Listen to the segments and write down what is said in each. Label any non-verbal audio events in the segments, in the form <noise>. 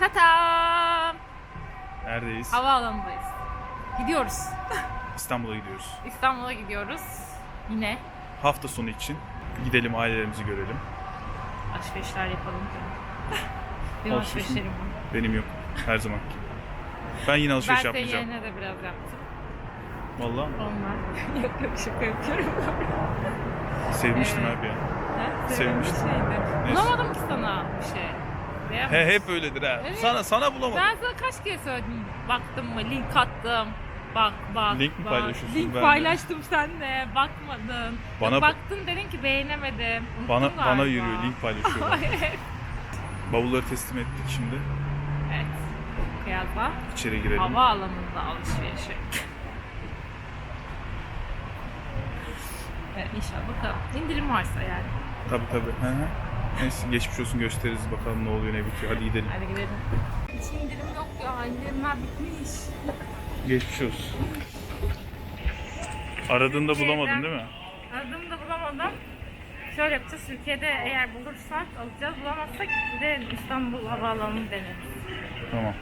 Tatam! Neredeyiz? Havaalanındayız. Gidiyoruz. İstanbul'a gidiyoruz. İstanbul'a gidiyoruz. Yine Hafta sonu için gidelim ailelerimizi görelim. alışverişler yapalım. Benim Alışveriş mi? alışverişlerim var. Benim yok. Her zaman. Ben yine Ben alışveriş senin yapmayacağım. yerine de biraz yaptım. Vallahi Onlar. <laughs> yok yok şaka yapıyorum. sevmiştim Evet. abi ya. Ha. Neyse. Bulamadım ki sana bir şey. He hep öyledir ha. Evet. Sana sana bulamadım. Ben sana kaç kere söyledim. Baktım mı? Link attım. Bak bak. Link mi bak. paylaşıyorsun? Link Ben de. paylaştım senle. Bakmadın. Bana- Yok, baktın dedin ki beğenemedim. Unuttun Bana galiba. bana yürüyor, link <laughs> paylaşıyor. evet. Bavulları teslim ettik şimdi. Evet. Kıyasla. İçeri girelim. Havaalanında alışverişe. evet, inşallah bakalım. İndirim varsa yani. Tabii tabii. Hı hı. Neyse geçmiş olsun gösteririz bakalım ne oluyor ne bitiyor. Hadi gidelim. Hadi gidelim. Hiç indirim yok ya. İndirimler bitmiş. Geçmiş olsun. Aradığında bulamadın değil mi? Aradığımda bulamadım. Şöyle yapacağız. Türkiye'de eğer bulursak alacağız. Bulamazsak bir de İstanbul Havaalanı'nı deneriz. Tamam.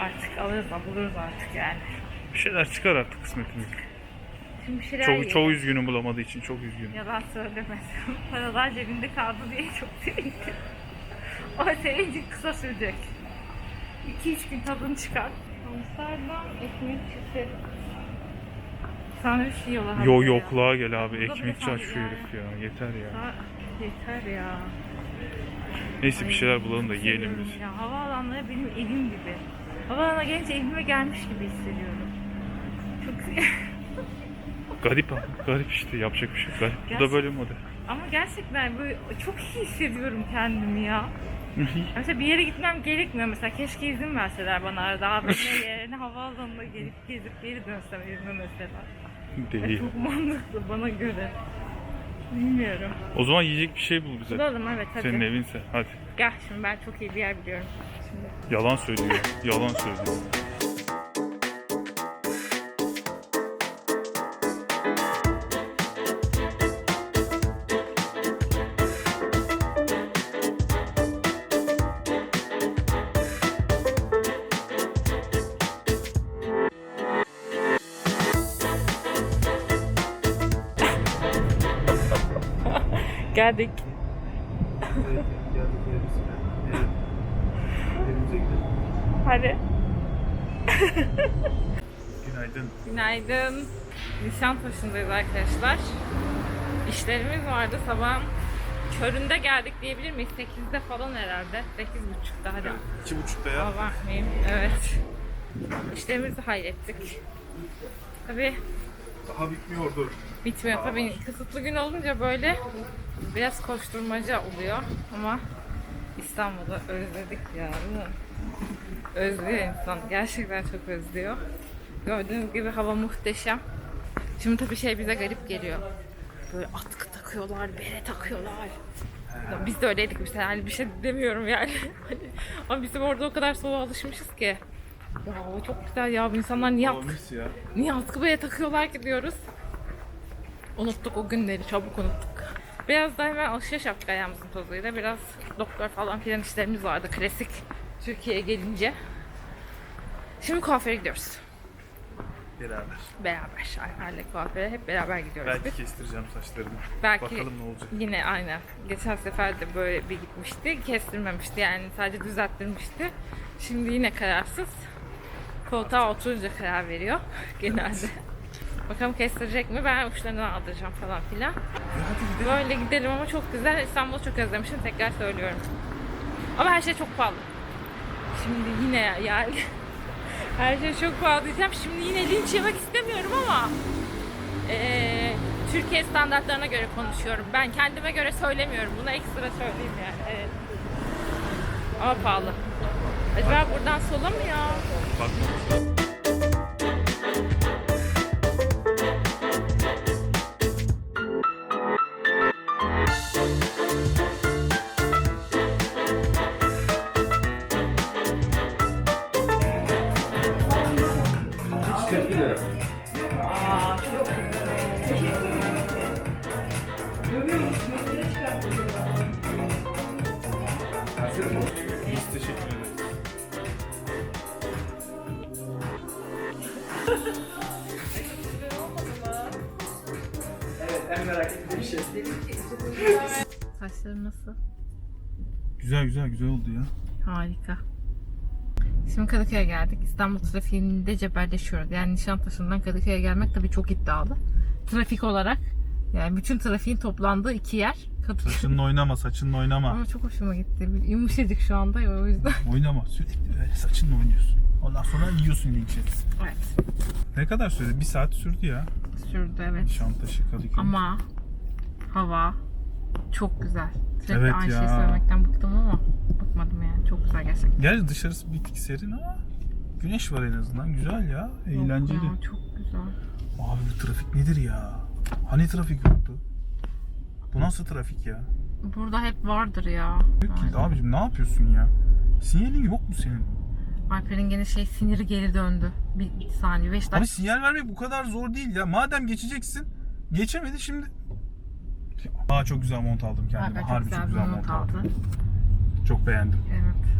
Artık alırız da buluruz artık yani. Bir şeyler çıkar artık kısmetimiz. Şimdi bir şeyler yiyelim. çok üzgünüm bulamadığı için çok üzgünüm. Yalan söylemedim. <laughs> Paralar cebinde kaldı diye çok sevindim. O sevinci kısa sürecek. 2-3 gün tadını çıkar. Amsterdam ekmek çiftleri. Sandviç yiyorlar. Yo habire ya. yokluğa gel abi. bile Ekmekçi aç şu herif ya. Yeter ya. Ha, Yeter ya. Neyse bir şeyler bulalım da yiyelim biz. Ya havaalanları benim evim gibi. Havaalanına gelince evime gelmiş gibi hissediyorum. Çok <laughs> Garip abi. Garip işte. Yapacak bir şey yok. Garip. Bu da böyle model. Ama gerçekten böyle çok iyi hissediyorum kendimi ya. Mesela bir yere gitmem gerekmiyor mesela. Keşke izin verseler bana arada AVM yerine havaalanına gelip gezip geri dönsem evime mesela. Değil. Çok mantıklı bana göre. Bilmiyorum. O zaman yiyecek bir şey bul bize. Bulalım evet hadi. Senin evinse. Hadi. Gel şimdi ben çok iyi bir yer biliyorum. Şimdi. Yalan söylüyor. Yalan söylüyor. Geldik. Hadi. Günaydın. Günaydın. Nişantaşı'ndayız arkadaşlar. İşlerimiz vardı sabah köründe geldik diyebilir miyiz? 8'de falan herhalde. 8.30'da hadi. İki buçukta ya. Abartmayayım. Evet. İşlerimizi hallettik. Tabii Daha bitmiyordu. bitmiyor. Tabii kısıtlı gün olunca böyle biraz koşturmaca oluyor ama İstanbul'u özledik ya. değil mi? Özlüyor insan. Gerçekten çok özlüyor. Gördüğünüz gibi hava muhteşem. Şimdi tabii şey bize garip geliyor. Böyle atkı takıyorlar, bere takıyorlar. Biz de öyleydik mesela hani bir şey demiyorum yani. <laughs> Ama bizim orada o kadar soğuğa alışmışız ki. Ya hava çok güzel ya bu insanlar niye atkı, niye atkı bere takıyorlar ki diyoruz. Unuttuk o günleri çabuk unuttuk. Biraz da hemen alışveriş yaptık ayağımızın tozuyla. Biraz doktor falan filan işlerimiz vardı klasik Türkiye'ye gelince. Şimdi kuaföre gidiyoruz. Beraber. Beraber. Alper'le kuaföre hep beraber gidiyoruz. Belki kestireceğim saçlarımı. Belki Bakalım ne olacak. yine aynen. Geçen sefer de böyle bir gitmişti. Kestirmemişti yani sadece düzelttirmişti. Şimdi yine kararsız. Koltuğa oturunca karar veriyor <laughs> genelde. Bakalım kestirecek mi? Ben uçlarından aldıracağım falan filan. Böyle gidelim ama çok güzel. İstanbul'u çok özlemişim. Tekrar söylüyorum. Ama her şey çok pahalı. Şimdi yine yani <laughs> her şey çok pahalı diyeceğim. Şimdi yine linç yemek istemiyorum ama eee, Türkiye standartlarına göre konuşuyorum. Ben kendime göre söylemiyorum. Buna ekstra söyleyeyim yani. Evet. Ama pahalı. Acaba buradan sola mı ya? Bak. Lira. Biz teşekkür ederiz. Evet en merak ettiğim şey. Saçlarım nasıl? Güzel güzel güzel oldu ya. Harika. Şimdi Kadıköy'e geldik. İstanbul trafiğinde cebelleşiyoruz. Yani Nişantaşı'ndan Kadıköy'e gelmek tabii çok iddialı. Trafik olarak. Yani bütün trafiğin toplandığı iki yer. Kadıköy. Saçınla oynama, saçınla oynama. Ama çok hoşuma gitti. Yumuşacık şu anda ya, o yüzden. <laughs> Oynama. Sürekli böyle saçınla oynuyorsun. Ondan sonra yiyorsun linçi. Evet. Ne kadar sürdü? Bir saat sürdü ya. Sürdü evet. Nişantaşı Kadıköy. Ama hava çok güzel. Sürekli Evet aynı ya. şeyi söylemekten bıktım ama bıkmadım yani. Çok güzel gerçekten. Gerçi dışarısı bir tık serin ama güneş var en azından. Güzel ya. Eğlenceli. Yok ya, çok güzel. Abi bu trafik nedir ya? Hani trafik yoktu? Bu nasıl trafik ya? Burada hep vardır ya. Yok ki abicim ne yapıyorsun ya? Sinyalin yok mu senin? Alper'in gene şey siniri geri döndü. Bir saniye 5 Abi dakika. sinyal vermek bu kadar zor değil ya. Madem geçeceksin, geçemedi şimdi. Aa çok güzel mont aldım kendime. Alper çok Harbi güzel çok güzel mont aldım. aldı. Çok beğendim. Evet.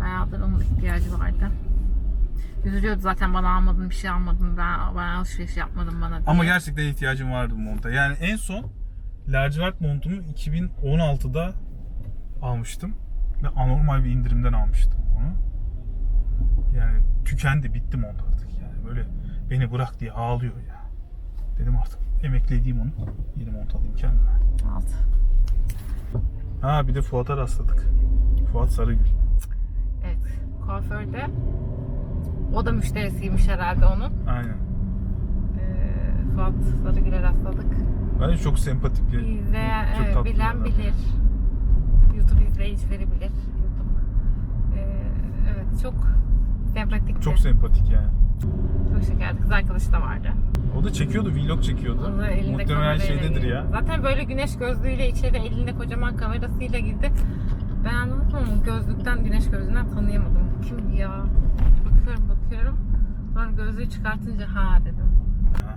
Bayağıdır onun ihtiyacı vardı. Üzülüyordu zaten bana almadın bir şey almadın ben, ben alışveriş yapmadım bana diye. Ama gerçekten ihtiyacım vardı bu monta. Yani en son lacivert montumu 2016'da almıştım. Ve anormal bir indirimden almıştım onu. Yani tükendi, bitti mont artık yani. Böyle beni bırak diye ağlıyor ya. Dedim artık emekli edeyim onu. Yeni mont alayım kendime. Aldı. Ha bir de Fuat'a rastladık. Fuat Sarıgül. Evet. Kuaförde o da müşterisiymiş herhalde onun. Aynen. Ee, Fuat Sarıgül'e rastladık. Bence çok sempatik bir İzleyen, çok evet, bilen bilir. YouTube izleyicileri bilir. YouTube. Ee, evet çok sempatikti. Çok sempatik yani. Çok şekerdi. Kız arkadaşı da vardı. O da çekiyordu, vlog çekiyordu. O da elinde Muhtemelen kamerayla şeydedir girdi. ya. Zaten böyle güneş gözlüğüyle içeri elinde kocaman kamerasıyla girdi. Ben anladım ama gözlükten, güneş gözlüğünden tanıyamadım. Bu Kim ya? Bakıyorum bakıyorum. Sonra gözlüğü çıkartınca ha dedim.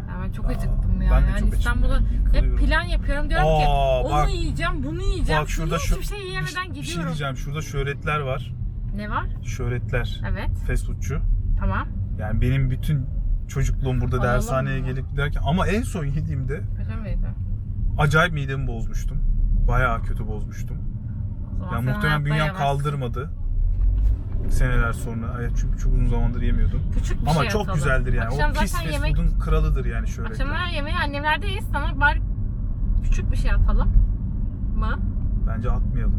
Ya ben çok Aa, acıktım ya. ben de yani çok İstanbul'da acıktım. hep Yıkılıyorum. plan yapıyorum. Diyorum ki Aa, onu bak. yiyeceğim, bunu yiyeceğim. Bak şurada Hiçbir şu şey yiyemeden bir, bir şey gidiyorum. diyeceğim. Şurada şöhretler var. ne var? Şöhretler. Evet. Fast foodçu. Tamam. Yani benim bütün çocukluğum burada Alalım dershaneye mı? gelip giderken ama en son yediğimde Öyle miydi? acayip midemi bozmuştum. Bayağı kötü bozmuştum. O zaman Yani sen muhtemelen hayatta bünyem yemezsin. kaldırmadı. Seneler sonra. Evet, çünkü çok uzun zamandır yemiyordum. Küçük bir Ama şey çok atalım. güzeldir yani. Akşam o pis zaten fast yemek food'un kralıdır yani şöhretler. Akşamlar yemeği annemlerdeyiz. Sana bari küçük bir şey atalım mı? Bence atmayalım.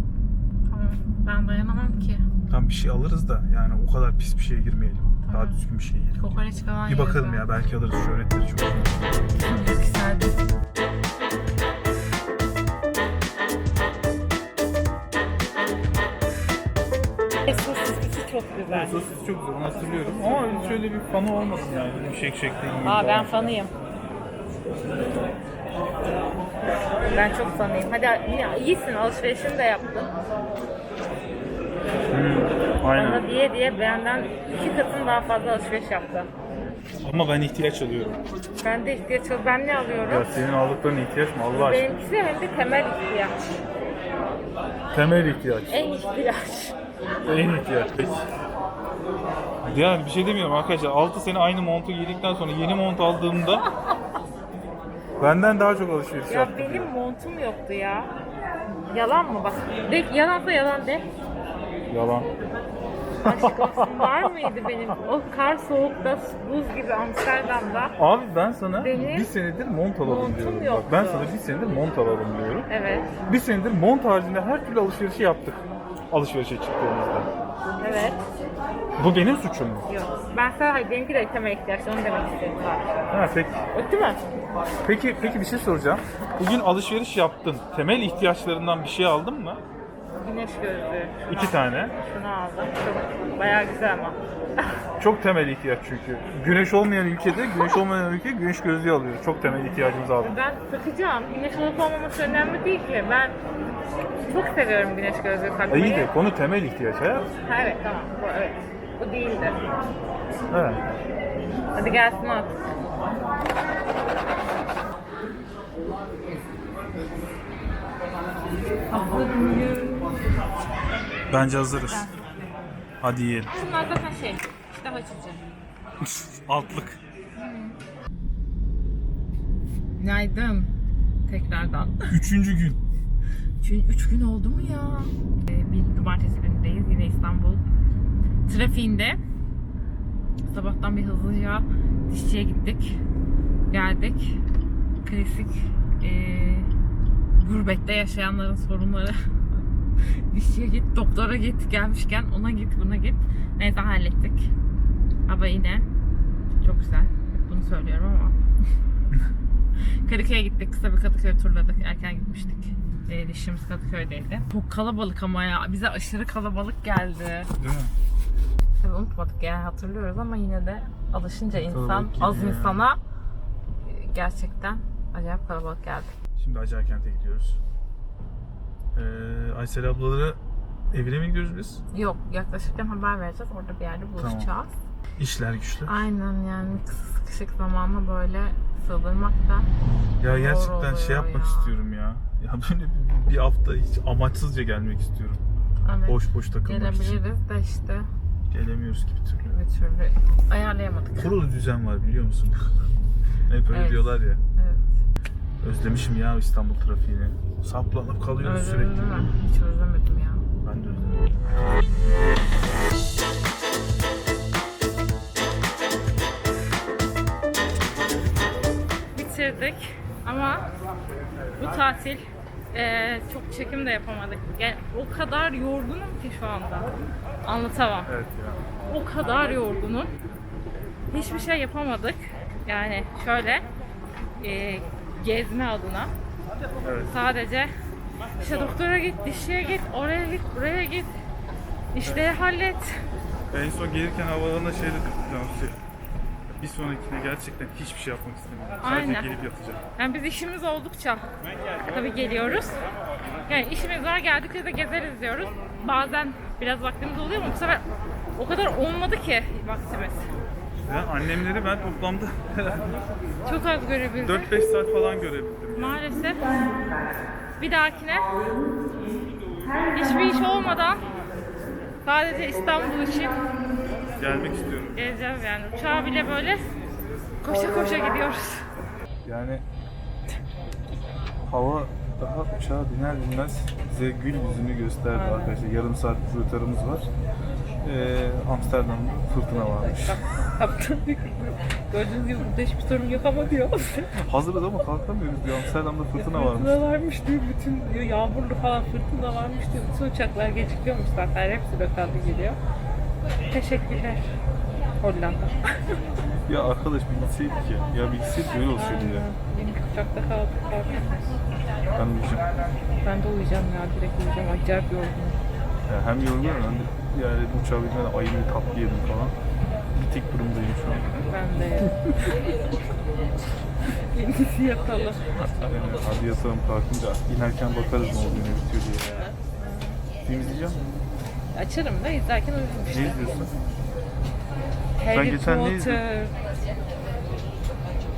Tamam. Ben dayanamam ki. Tam bir şey alırız da yani o kadar pis bir şeye girmeyelim. Daha düzgün bir şey yiyelim. Kokoreç falan Bir bakalım ya belki alırız şöhretleri çok. güzeldi. Sosisli çok güzel. Sosis çok güzel onu hatırlıyorum ama şöyle bir fanı olmasın yani. Bir shake shake'de yiyeyim Aa ben fanıyım. Ben çok fanıyım. Hadi yine iyisin alışverişini de yaptın. Aynen. Bana diye diye benden iki katın daha fazla alışveriş yaptı. Ama ben ihtiyaç alıyorum. Ben de ihtiyaç al. Ben ne alıyorum? Ya senin aldıkların ihtiyaç mı Allah aşkına? Benimkisi hem de temel ihtiyaç. Temel ihtiyaç. En ihtiyaç. En ihtiyaç. Yani bir şey demiyorum arkadaşlar. 6 sene aynı montu giydikten sonra yeni mont aldığımda <laughs> benden daha çok alışveriş Ya yaptım. benim montum yoktu ya. Yalan mı bak? De, yalansa yalan de. Yalan. Aşk olsun var mıydı benim? O kar soğukta buz gibi Amsterdam'da. Abi ben sana Benim bir senedir mont alalım montum diyorum. Bak yoktu. ben sana bir senedir mont alalım diyorum. Evet. Bir senedir mont haricinde her türlü alışverişi yaptık. Alışverişe çıktığımızda. Evet. Bu benim suçum mu? Yok. Ben sana hayır benimki de temel ihtiyaç. Onu demek istedim. Ha peki. Öttü mü? Peki peki bir şey soracağım. Bugün alışveriş yaptın. Temel ihtiyaçlarından bir şey aldın mı? Güneş gözlüğü. Şunu İki aldım. tane. Şunu aldım. Çok bayağı güzel ama. <laughs> Çok temel ihtiyaç çünkü. Güneş olmayan ülkede, güneş olmayan ülke güneş gözlüğü alıyor. Çok temel ihtiyacımızı aldık. Ben takacağım. Güneş olup olmaması önemli değil ki. Ben çok seviyorum güneş gözlüğü takmayı. iyi de konu temel ihtiyaç hayat. Ha, evet tamam. Bu, evet. Bu değildi. Evet. Hadi gelsin. Hazır mıyız? Bence hazırız. Hadi yiyelim. Bunlar zaten şey, işte açıcı. Altlık. Günaydın. Tekrardan. Üçüncü gün. Çünkü üç gün oldu mu ya? Ee, bir cumartesi günündeyiz yine İstanbul trafiğinde. Sabahtan bir hızlıca dişçiye gittik. Geldik. Klasik ee, gurbette yaşayanların sorunları. Dişçiye git, doktora git, gelmişken ona git, buna git. Neyse hallettik. Ama yine çok güzel. Hep bunu söylüyorum ama. <laughs> Kadıköy'e gittik. Kısa bir Kadıköy turladık. Erken gitmiştik. E, dişimiz Kadıköy'deydi. Çok kalabalık ama ya. Bize aşırı kalabalık geldi. Değil mi? Tabii unutmadık yani hatırlıyoruz ama yine de alışınca insan Kalabalık az geliyor. insana e, gerçekten acayip kalabalık geldi. Şimdi Acarkent'e gidiyoruz. Ee, Aysel ablaları evine mi gidiyoruz biz? Yok yaklaşırken haber vereceğiz. Orada bir yerde buluşacağız. İşler güçler. Aynen yani sıkışık zamanla böyle sığdırmak da Ya gerçekten şey yapmak ya. istiyorum ya. Ya böyle bir- hafta hiç amaçsızca gelmek istiyorum. evet, Boş boş takılmak için. gelebiliriz de işte Gelemiyoruz ki bir türlü. bir türlü ayarlayamadık. Kurulu düzen var biliyor musun? <laughs> Hep öyle Evet. diyorlar ya. Evet. Özlemişim ya İstanbul trafiğini. Saplanıp kalıyoruz Özledin sürekli. değil mi? Hiç özlemedim ya. Ben de özledim. bitirdik ama bu tatil eee, çok çekim de yapamadık. Yani o kadar yorgunum ki şu anda. Anlatamam. Evet ya. O kadar yorgunum. Hiçbir şey yapamadık. Yani şöyle eee, gezme adına. Evet. Sadece işte doktora git, dişçiye git, oraya git, buraya git. İşleri hallet. En son gelirken havalarına şey dedim. Cansu, Bir sonrakine gerçekten hiçbir şey yapmak istemiyorum. Sadece Aynen. gelip yatacağım. Yani biz işimiz oldukça tabii geliyoruz. Yani işimiz var geldikçe de gezeriz diyoruz. Bazen biraz vaktimiz oluyor ama bu sefer o kadar olmadı ki vaktimiz. Ben annemleri ben toplamda <laughs> Çok az görebildik. 4-5 saat falan görebildim. Maalesef bir dahakine hiçbir iş olmadan sadece İstanbul için Gelmek istiyorum. gezeceğiz yani. Uçağa bile böyle koşa koşa gidiyoruz. Yani hava daha uçağa biner binmez bize gül yüzünü gösterdi arkadaşlar. Yarım saat rötarımız var. Ee, Amsterdam'da fırtına varmış. <laughs> <laughs> Gördüğünüz gibi burada hiçbir sorun yok ama diyor. <laughs> Hazırız ama kalkamıyoruz diyor. Amsterdam'da fırtına varmış. Fırtına varmış diyor. Bütün diyor, yağmurlu falan fırtına varmış diyor. Bütün uçaklar gecikiyormuş zaten. Hepsi lokalde geliyor. Teşekkürler. Hollanda. <laughs> Ya arkadaş bir gitseydik ya. Ya bir gitseydik öyle olsaydı ya. Yeni bir uçakta kaldık. Ben uyuyacağım. Ben de uyuyacağım ya. Direkt uyuyacağım. Acayip yorgunum. Ya hem yorgunum hem de yani uçağa binmeden ayı bir tatlı yedim falan. Bitik durumdayım şu an. Ben de. Yenisi <laughs> yapalım. Yani hadi yatalım kalkınca inerken bakarız ne oluyor ne bitiyor diye. Film izleyeceğim mi? Açarım da izlerken uyurum Ne işte. izliyorsun? Harry geçen ne Potter. izledin?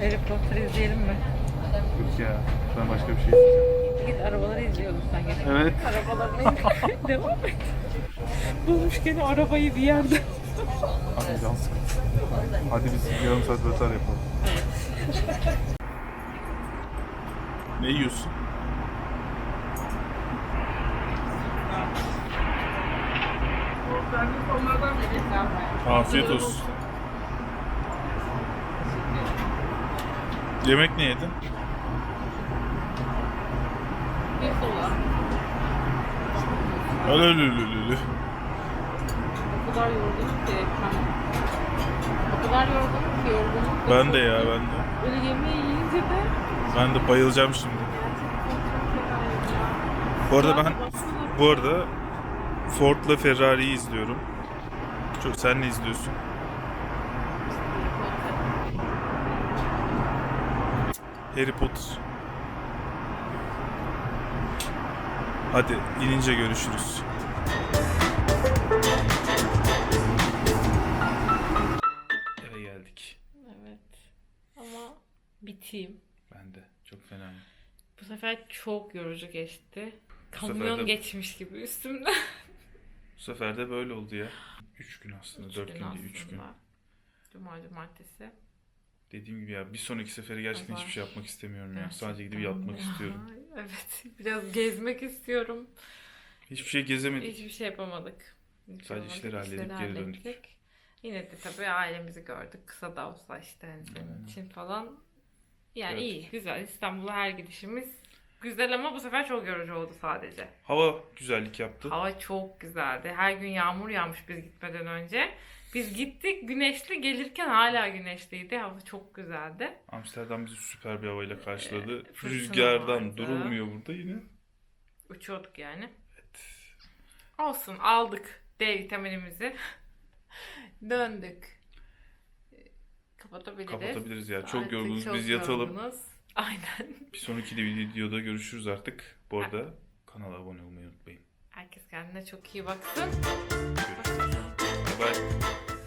Harry Potter izleyelim mi? Yok ya. Ben başka bir şey izleyeceğim. Git arabaları izliyordun sen geçen. Evet. Arabalarına <laughs> devam et. Bulmuş gene arabayı bir yerde. Hadi can sıkıntı. Hadi biz yarım saat rötar yapalım. ne yiyorsun? Afiyet olsun. Yemek ne yedin? Öyle öyle öyle öyle. Kadar yorgunum ki. O kadar yorgunum ki yorgunum. Ben de ya ben de. Böyle yemeği yiyince de Ben de bayılacağım şimdi. Bu arada ben bu arada Ford'la Ferrari'yi izliyorum. Çok sen ne izliyorsun? Harry Potter. Hadi inince görüşürüz. Biteyim. Ben de. Çok fena. Bu sefer çok yorucu geçti. Kamyon de- geçmiş gibi üstümden. Bu sefer de böyle oldu ya. 3 gün aslında. Üç 4 gün gün değil 3 gün. Cuma, cumartesi. Dediğim gibi ya bir sonraki sefere gerçekten Pazar. hiçbir şey yapmak istemiyorum ya. Gerçekten Sadece gidip yatmak ya. istiyorum. <laughs> Evet. Biraz gezmek istiyorum. Hiçbir şey gezemedik. Hiçbir şey yapamadık. Hiçbir şey Sadece yapamadık. işleri halledip İşleri geri döndük. Yine de tabii ailemizi gördük. Kısa da olsa işte hani senin için falan. Yani Evet. iyi, güzel. İstanbul'a her gidişimiz güzel ama bu sefer çok yorucu oldu sadece. Hava güzellik yaptı. Hava çok güzeldi. Her gün yağmur yağmış biz gitmeden önce. Biz gittik güneşli gelirken hala güneşliydi. Hava çok güzeldi. Amsterdam bizi süper bir havayla karşıladı. Ee, fırtına Rüzgardan vardı. durulmuyor burada yine. Uçuyorduk yani. Olsun aldık D vitaminimizi. <laughs> Döndük. Kapatabiliriz. Kapatabiliriz ya. Çok Artık yorgunuz. çok Biz yatalım. yorgunuz. Aynen. Bir sonraki de videoda görüşürüz artık. Bu arada kanala abone olmayı unutmayın. Herkes kendine çok iyi baksın. Görüşürüz. Bye bye.